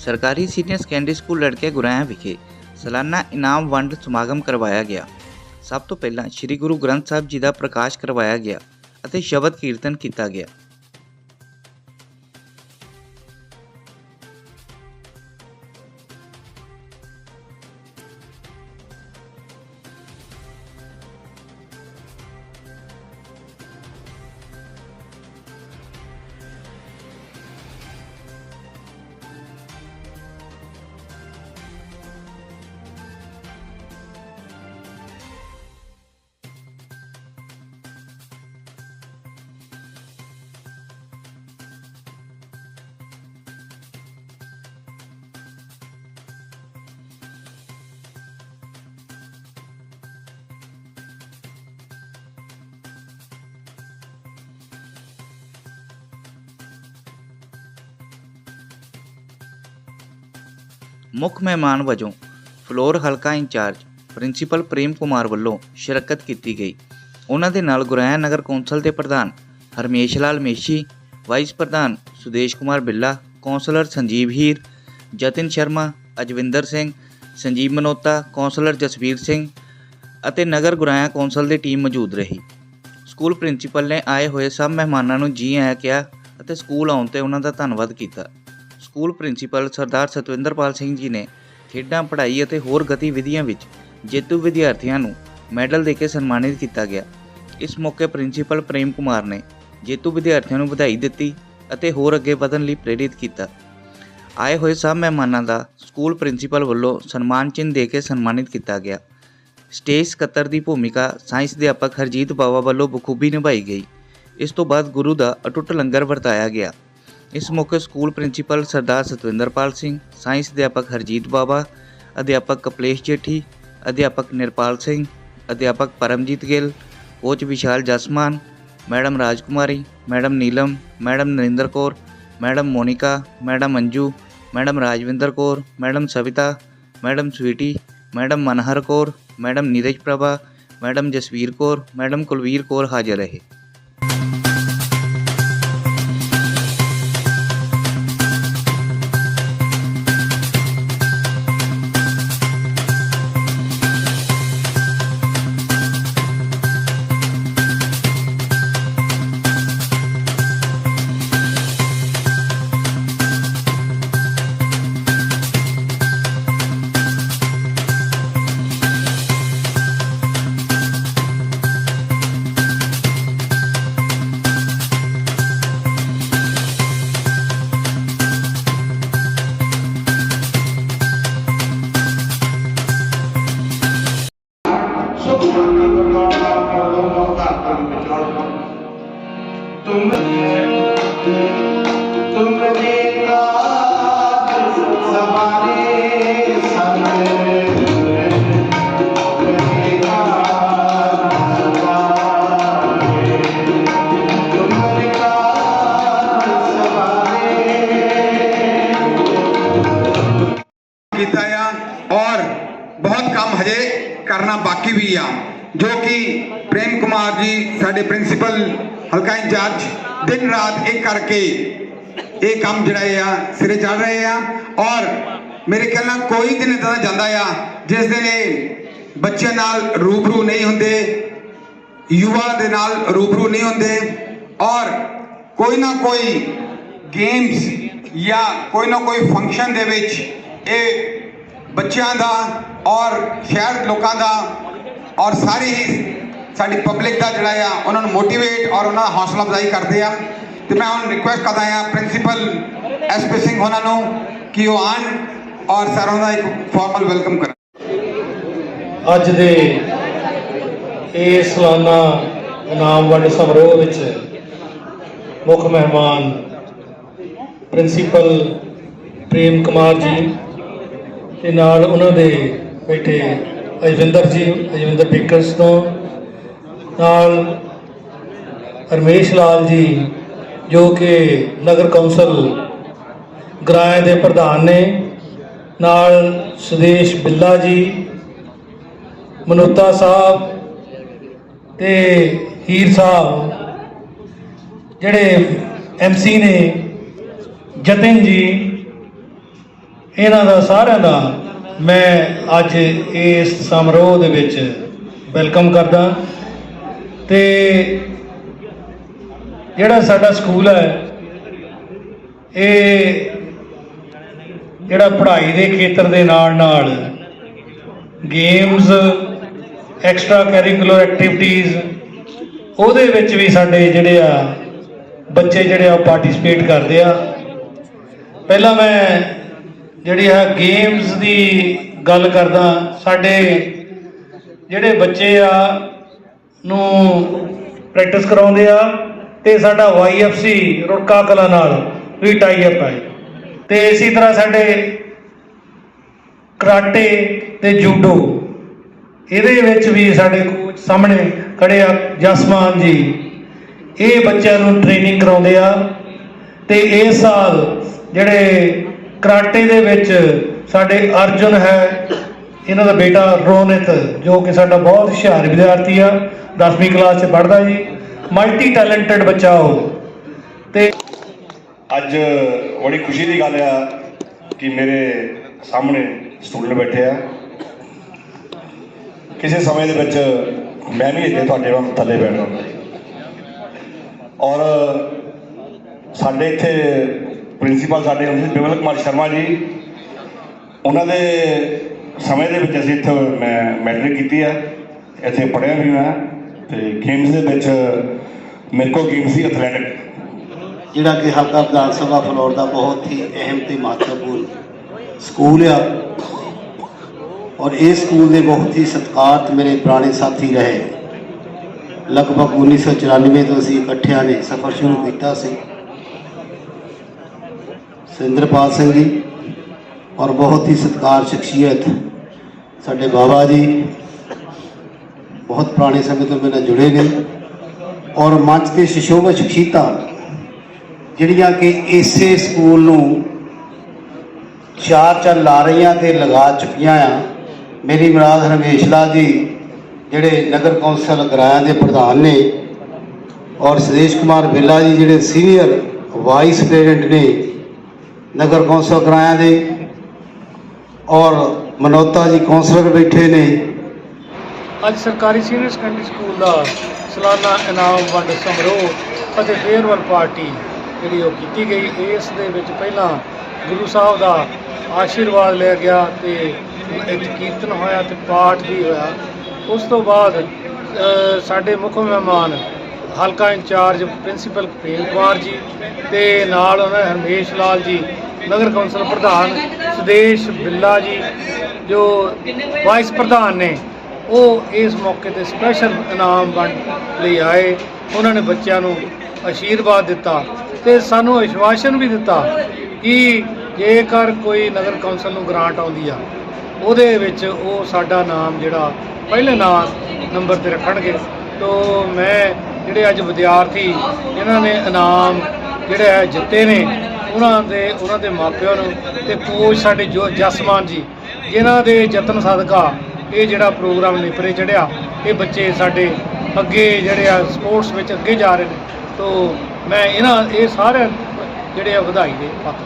ਸਰਕਾਰੀ senior secondary school ਲੜਕੇ ਗੁਰਾਇਆ ਵਿਖੇ ਸਾਲਾਨਾ ਇਨਾਮ ਵੰਡ ਸਮਾਗਮ ਕਰਵਾਇਆ ਗਿਆ। ਸਭ ਤੋਂ ਪਹਿਲਾਂ ਸ੍ਰੀ ਗੁਰੂ ਗ੍ਰੰਥ ਸਾਹਿਬ ਜੀ ਦਾ ਪ੍ਰਕਾਸ਼ ਕਰਵਾਇਆ ਗਿਆ ਅਤੇ ਸ਼ਬਦ ਕੀਰਤਨ ਕੀਤਾ ਗਿਆ। ਮੁੱਖ ਮਹਿਮਾਨ ਵਜੋਂ ਫਲੋਰ ਹਲਕਾ ਇੰਚਾਰਜ ਪ੍ਰਿੰਸੀਪਲ ਪ੍ਰੇਮ ਕੁਮਾਰ ਵੱਲੋਂ ਸ਼ਿਰਕਤ ਕੀਤੀ ਗਈ। ਉਹਨਾਂ ਦੇ ਨਾਲ ਗੁਰਾਇਆ ਨਗਰ ਕੌਂਸਲ ਦੇ ਪ੍ਰਧਾਨ ਹਰਮੇਸ਼ ਲਾਲ ਮੇਸ਼ੀ, ਵਾਈਸ ਪ੍ਰਧਾਨ ਸੁਦੇਸ਼ ਕੁਮਾਰ ਬਿੱਲਾ, ਕੌਂਸਲਰ ਸੰਜੀਵ ਹੀਰ, ਜਤਿਨ ਸ਼ਰਮਾ, ਅਜਵਿੰਦਰ ਸਿੰਘ, ਸੰਜੀਵ ਮਨੋਤਾ, ਕੌਂਸਲਰ ਜਸਵੀਰ ਸਿੰਘ ਅਤੇ ਨਗਰ ਗੁਰਾਇਆ ਕੌਂਸਲ ਦੀ ਟੀਮ ਮੌਜੂਦ ਰਹੀ। ਸਕੂਲ ਪ੍ਰਿੰਸੀਪਲ ਨੇ ਆਏ ਹੋਏ ਸਭ ਮਹਿਮਾਨਾਂ ਨੂੰ ਜੀ ਆਇਆਂ ਕਿਹਾ ਅਤੇ ਸਕੂਲ ਆਉਣ ਤੇ ਉਹਨਾਂ ਦਾ ਧੰਨਵਾਦ ਕੀਤਾ। ਸਕੂਲ ਪ੍ਰਿੰਸੀਪਲ ਸਰਦਾਰ ਸਤਵਿੰਦਰਪਾਲ ਸਿੰਘ ਜੀ ਨੇ ਖੇਡਾਂ ਪੜ੍ਹਾਈ ਅਤੇ ਹੋਰ ਗਤੀਵਿਧੀਆਂ ਵਿੱਚ ਜੇਤੂ ਵਿਦਿਆਰਥੀਆਂ ਨੂੰ ਮੈਡਲ ਦੇ ਕੇ ਸਨਮਾਨਿਤ ਕੀਤਾ ਗਿਆ। ਇਸ ਮੌਕੇ ਪ੍ਰਿੰਸੀਪਲ ਪ੍ਰੇਮ ਕੁਮਾਰ ਨੇ ਜੇਤੂ ਵਿਦਿਆਰਥੀਆਂ ਨੂੰ ਵਧਾਈ ਦਿੱਤੀ ਅਤੇ ਹੋਰ ਅੱਗੇ ਵਧਣ ਲਈ ਪ੍ਰੇਰਿਤ ਕੀਤਾ। ਆਏ ਹੋਏ ਸਭ ਮਹਿਮਾਨਾਂ ਦਾ ਸਕੂਲ ਪ੍ਰਿੰਸੀਪਲ ਵੱਲੋਂ ਸਨਮਾਨ ਚਿੰਨ੍ਹ ਦੇ ਕੇ ਸਨਮਾਨਿਤ ਕੀਤਾ ਗਿਆ। ਸਟੇਜ ਸਕੱਤਰ ਦੀ ਭੂਮਿਕਾ ਸਾਇੰਸ ਅਧਿਆਪਕ ਹਰਜੀਤ ਬਾਵਾ ਵੱਲੋਂ ਬਖੂਬੀ ਨਿਭਾਈ ਗਈ। ਇਸ ਤੋਂ ਬਾਅਦ ਗੁਰੂ ਦਾ ਅਟੁੱਟ ਲੰਗਰ ਵਰਤਾਇਆ ਗਿਆ। ਇਸ ਮੌਕੇ school principal Sardar Satvinderpal Singh science ਅਧਿਆਪਕ ਹਰਜੀਤ ਬਾਵਾ ਅਧਿਆਪਕ ਕਪਲੇਸ਼ ਜੇਠੀ ਅਧਿਆਪਕ ਨਿਰਪਾਲ ਸਿੰਘ ਅਧਿਆਪਕ Paramjit Gill coach Vishal Jasman madam Rajkumari madam Neelam madam Narinder Kaur madam Monika madam Anju madam Rajwinder Kaur madam Savita madam Sweety madam Manhar Kaur madam Neeraj Prabha madam Jasvir Kaur madam Kulvir Kaur ਹਾਜ਼ਰ ਰਹੇ ਕਰਨਾ ਬਾਕੀ ਵੀ ਆ, ਜੋ ਕਿ ਪ੍ਰੇਮ ਕੁਮਾਰ ਜੀ, ਸਾਡੇ principal ਹਲਕਾ incharge, ਦਿਨ ਰਾਤ ਇੱਕ ਕਰਕੇ ਇਹ ਕੰਮ ਜਿਹੜਾ ਆ, ਸਿਰੇ ਚੜ ਰਹੇ ਆ। ਔਰ ਮੇਰੇ ਖਿਆਲ ਨਾਲ ਕੋਈ ਦਿਨ ਇਦਾਂ ਦਾ ਜਾਂਦਾ ਆ, ਜਿਸ ਦਿਨ ਇਹ ਬੱਚਿਆਂ ਨਾਲ ਰੂਬਰੂ ਨਹੀਂ ਹੁੰਦੇ, ਯੁਵਾ ਦੇ ਨਾਲ ਰੂਬਰੂ ਨਹੀਂ ਹੁੰਦੇ। ਔਰ ਕੋਈ ਨਾ ਕੋਈ ਗੇਮਸ ਜਾਂ ਕੋਈ ਨਾ ਕੋਈ ਫੰਕਸ਼ਨ ਦੇ ਵਿੱਚ ਇਹ ਬੱਚਿਆਂ ਦਾ ਔਰ ਸ਼ਹਿਰ ਲੋਕਾਂ ਦਾ ਔਰ ਸਾਰੀ ਹੀ ਸਾਡੀ ਪਬਲਿਕ ਦਾ ਜਿਹੜਾ ਆ, ਉਹਨਾਂ ਨੂੰ ਮੋਟੀਵੇਟ ਔਰ ਉਹਨਾਂ ਦਾ ਹੌਸਲਾ ਅਫਜ਼ਾਈ ਕਰਦੇ ਆ। ਤੇ ਮੈਂ ਹੁਣ ਰਿਕੁਐਸਟ ਕਰਦਾ ਆ ਪ੍ਰਿੰਸੀਪਲ ਐਸਪੀ ਸਿੰਘ ਉਹਨਾਂ ਨੂੰ ਕਿ ਉਹ ਆਣ ਔਰ ਸਾਰਿਆਂ ਦਾ ਇੱਕ ਫਾਰਮਲ ਵੈਲਕਮ ਕਰਨ। ਅੱਜ ਦੇ ਇਹ ਸਾਲਾਨਾ ਇਨਾਮ ਵੰਡ ਸਮਾਰੋਹ ਵਿੱਚ ਮੁੱਖ ਮਹਿਮਾਨ ਪ੍ਰਿੰਸੀਪਲ ਪ੍ਰੇਮ ਕੁਮਾਰ ਜੀ ਤੇ ਨਾਲ ਉਹਨਾਂ ਦੇ ਬੈਠੇ ਅਜਵਿੰਦਰ ਜੀ, ਅਜਵਿੰਦਰ ਬੇਕਰਸ ਤੋਂ, ਨਾਲ ਰਮੇਸ਼ ਲਾਲ ਜੀ, ਜੋ ਕਿ ਨਗਰ ਕੌਂਸਲ ਗਰਾਇਆ ਦੇ ਪ੍ਰਧਾਨ ਨੇ, ਨਾਲ ਸੁਦੇਸ਼ ਬਿੱਲਾ ਜੀ, ਮਨੋਤਾ ਸਾਹਿਬ ਤੇ ਹੀਰ ਸਾਹਿਬ, ਜਿਹੜੇ ਐਮਸੀ ਨੇ, ਜਤਿਨ ਜੀ ਇਹਨਾਂ ਦਾ ਸਾਰਿਆਂ ਦਾ ਮੈਂ ਅੱਜ ਇਸ ਸਮਾਰੋਹ ਦੇ ਵਿੱਚ ਵੈਲਕਮ ਕਰਦਾ। ਤੇ ਜਿਹੜਾ ਸਾਡਾ ਸਕੂਲ ਹੈ, ਇਹ ਜਿਹੜਾ ਪੜ੍ਹਾਈ ਦੇ ਖੇਤਰ ਦੇ ਨਾਲ ਨਾਲ ਗੇਮਸ ਐਕਸਟਰਾ ਕੈਰੀਕੂਲਰ ਐਕਟੀਵਿਟੀਜ਼ ਉਹਦੇ ਵਿੱਚ ਵੀ ਸਾਡੇ ਜਿਹੜੇ ਆ ਬੱਚੇ ਜਿਹੜੇ ਆ ਪਾਰਟਿਸਿਪੇਟ ਕਰਦੇ ਆ। ਪਹਿਲਾਂ ਮੈਂ ਜਿਹੜੀ ਆ ਗੇਮਸ ਦੀ ਗੱਲ ਕਰਦਾ, ਸਾਡੇ ਜਿਹੜੇ ਬੱਚੇ ਆ ਨੂੰ ਪ੍ਰੈਕਟਿਸ ਕਰਾਉਂਦੇ ਆ ਤੇ ਸਾਡਾ YFC ਰੁੜਕਾ ਕਲਾ ਨਾਲ ਵੀ ਟਾਈ ਅਪ ਹੈ ਤੇ ਇਸੇ ਤਰ੍ਹਾਂ ਸਾਡੇ ਕਰਾਟੇ ਤੇ ਜੂਡੋ, ਇਹਦੇ ਵਿੱਚ ਵੀ ਸਾਡੇ ਕੋਚ ਸਾਹਮਣੇ ਖੜੇ ਆ ਜਸਮਾਨ ਜੀ। ਇਹ ਬੱਚਿਆਂ ਨੂੰ ਟ੍ਰੇਨਿੰਗ ਕਰਾਉਂਦੇ ਆ ਤੇ ਇਸ ਸਾਲ ਜਿਹੜੇ ਕਰਾਟੇ ਦੇ ਵਿੱਚ ਸਾਡੇ ਅਰਜੁਨ ਹੈ, ਇਹਨਾਂ ਦਾ ਬੇਟਾ ਰੋਨਿਤ, ਜੋ ਕਿ ਸਾਡਾ ਬਹੁਤ ਹੁਸ਼ਿਆਰ ਵਿਦਿਆਰਥੀ ਆ 10ਵੀਂ ਕਲਾਸ 'ਚ ਪੜ੍ਹਦਾ ਜੀ ਮਲਟੀ ਟੈਲੈਂਟਡ ਬੱਚਾ ਉਹ। ਤੇ ਅੱਜ ਬੜੀ ਖੁਸ਼ੀ ਦੀ ਗੱਲ ਆ ਕਿ ਮੇਰੇ ਸਾਹਮਣੇ ਸਟੂਡੈਂਟ ਬੈਠੇ ਆ। ਕਿਸੇ ਸਮੇਂ ਦੇ ਵਿੱਚ ਮੈਂ ਵੀ ਇੱਥੇ ਤੁਹਾਡੇ ਵਾਂਗ ਥੱਲੇ ਬੈਠਦਾ ਔਰ ਸਾਡੇ ਇੱਥੇ ਪ੍ਰਿੰਸੀਪਲ ਸਾਡੇ ਹੁੰਦੇ ਸੀ ਬਿਮਲ ਕੁਮਾਰ ਸ਼ਰਮਾ ਜੀ। ਉਹਨਾਂ ਦੇ ਸਮੇਂ ਦੇ ਵਿੱਚ ਅਸੀਂ ਇੱਥੇ ਮੈਂ ਮੈਟ੍ਰਿਕ ਕੀਤੀ ਹੈ ਇੱਥੇ ਪੜ੍ਹਿਆ ਵੀ ਮੈਂ ਤੇ ਗੇਮਸ ਦੇ ਵਿੱਚ ਮੇਰੇ ਕੋਲ ਗੇਮ ਸੀ ਐਥਲੈਟਿਕ। ਜਿਹੜਾ ਕਿ ਹਲਕਾ ਵਿਧਾਨ ਸਭਾ ਫਲੋਰ ਦਾ ਬਹੁਤ ਹੀ ਅਹਿਮ ਤੇ ਮਹੱਤਵਪੂਰਨ ਸਕੂਲ ਆ। ਔਰ ਇਸ ਸਕੂਲ ਦੇ ਬਹੁਤ ਹੀ ਸਤਿਕਾਰਤ ਮੇਰੇ ਪੁਰਾਣੇ ਸਾਥੀ ਰਹੇ। ਲਗਭਗ 1994 ਤੋਂ ਅਸੀਂ ਇਕੱਠਿਆਂ ਨੇ ਸਫ਼ਰ ਸ਼ੁਰੂ ਕੀਤਾ ਸੀ। ਸੁਰਿੰਦਰਪਾਲ ਸਿੰਘ ਜੀ ਔਰ ਬਹੁਤ ਹੀ ਸਤਿਕਾਰ ਸ਼ਖਸੀਅਤ ਸਾਡੇ ਬਾਬਾ ਜੀ। ਬਹੁਤ ਪੁਰਾਣੇ ਸਮੇਂ ਤੋਂ ਮੇਰੇ ਨਾਲ ਜੁੜੇ ਨੇ ਔਰ ਮੰਚ ਤੇ ਸ਼ਸ਼ੋਭਾ ਸ਼ਖਸੀਅਤਾਂ ਜਿਹੜੀਆਂ ਕਿ ਇਸੇ ਸਕੂਲ ਨੂੰ ਚਾਰ ਚਾਰ ਲਾ ਰਹੀਆਂ ਤੇ ਲਗਾ ਚੁੱਕੀਆਂ ਆ। ਮੇਰੀ ਮੁਰਾਦ ਹਰਮੇਸ਼ ਜੀ, ਜਿਹੜੇ ਨਗਰ ਕੌਂਸਲ ਗਰਾਇਆ ਦੇ ਪ੍ਰਧਾਨ ਨੇ ਔਰ ਸੁਦੇਸ਼ ਕੁਮਾਰ ਬਿੱਲਾ ਜੀ, ਜਿਹੜੇ ਸੀਨੀਅਰ ਵਾਈਸ ਪ੍ਰੈਜ਼ੀਡੈਂਟ ਨੇ ਨਗਰ ਕੌਂਸਲ ਕਰਾਇਆ ਦੇ ਔਰ ਮਨੋਤਾ ਜੀ ਕੌਂਸਲਰ ਬੈਠੇ ਨੇ। ਅੱਜ ਸਰਕਾਰੀ ਸੀਨੀਅਰ ਸੈਕੰਡਰੀ ਸਕੂਲ ਦਾ ਸਾਲਾਨਾ ਇਨਾਮ ਵੰਡ ਸਮਾਰੋਹ ਅਤੇ ਫੇਅਰਵੈਲ ਪਾਰਟੀ ਜਿਹੜੀ ਉਹ ਕੀਤੀ ਗਈ, ਇਸ ਦੇ ਵਿੱਚ ਪਹਿਲਾਂ ਗੁਰੂ ਸਾਹਿਬ ਦਾ ਆਸ਼ੀਰਵਾਦ ਲਿਆ ਗਿਆ ਤੇ ਇੱਕ ਕੀਰਤਨ ਹੋਇਆ ਤੇ ਪਾਠ ਵੀ ਹੋਇਆ। ਉਸ ਤੋਂ ਬਾਅਦ ਸਾਡੇ ਮੁੱਖ ਮਹਿਮਾਨ ਹਲਕਾ ਇੰਚਾਰਜ ਪ੍ਰਿੰਸੀਪਲ ਪ੍ਰੇਮ ਕੁਮਾਰ ਜੀ ਤੇ ਨਾਲ ਉਹਨਾਂ ਹਰਮੇਸ਼ ਲਾਲ ਜੀ, ਨਗਰ ਕੌਂਸਲ ਪ੍ਰਧਾਨ ਸੁਦੇਸ਼ ਬਿੱਲਾ ਜੀ, ਜੋ ਵਾਈਸ ਪ੍ਰਧਾਨ ਨੇ, ਉਹ ਇਸ ਮੌਕੇ ਤੇ ਸਪੈਸ਼ਲ ਇਨਾਮ ਵੰਡ ਲਈ ਆਏ। ਉਹਨਾਂ ਨੇ ਬੱਚਿਆਂ ਨੂੰ ਆਸ਼ੀਰਵਾਦ ਦਿੱਤਾ ਤੇ ਸਾਨੂੰ ਅਸ਼ਵਾਸਨ ਵੀ ਦਿੱਤਾ ਕਿ ਜੇਕਰ ਕੋਈ ਨਗਰ ਕੌਂਸਲ ਨੂੰ ਗ੍ਰਾਂਟ ਆਉਂਦੀ ਆ, ਉਹਦੇ ਵਿੱਚ ਉਹ ਸਾਡਾ ਨਾਮ ਜਿਹੜਾ ਪਹਿਲੇ ਨਾਮ ਨੰਬਰ ਤੇ ਰੱਖਣਗੇ। ਤੋਂ ਮੈਂ ਜਿਹੜੇ ਅੱਜ ਵਿਦਿਆਰਥੀ ਇਹਨਾਂ ਨੇ ਇਨਾਮ ਜਿਹੜੇ ਹੈ ਜਿੱਤੇ ਨੇ, ਉਹਨਾਂ ਦੇ ਉਹਨਾਂ ਦੇ ਮਾਪਿਆਂ ਨੂੰ ਤੇ ਕੋਚ ਸਾਡੇ ਜੋ ਜਸਮਾਨ ਜੀ, ਜਿਨ੍ਹਾਂ ਦੇ ਯਤਨ ਸਦਕਾ ਇਹ ਜਿਹੜਾ ਪ੍ਰੋਗਰਾਮ ਨਿਪਰੇ ਚੜਿਆ ਇਹ ਬੱਚੇ ਸਾਡੇ ਅੱਗੇ ਜਿਹੜੇ ਆ ਸਪੋਰਟਸ ਵਿੱਚ ਅੱਗੇ ਜਾ ਰਹੇ ਨੇ। ਤੋਂ ਮੈਂ ਇਹਨਾਂ, ਇਹ ਸਾਰੇ ਜਿਹੜੇ ਆ ਵਧਾਈ ਦੇ ਪੱਖ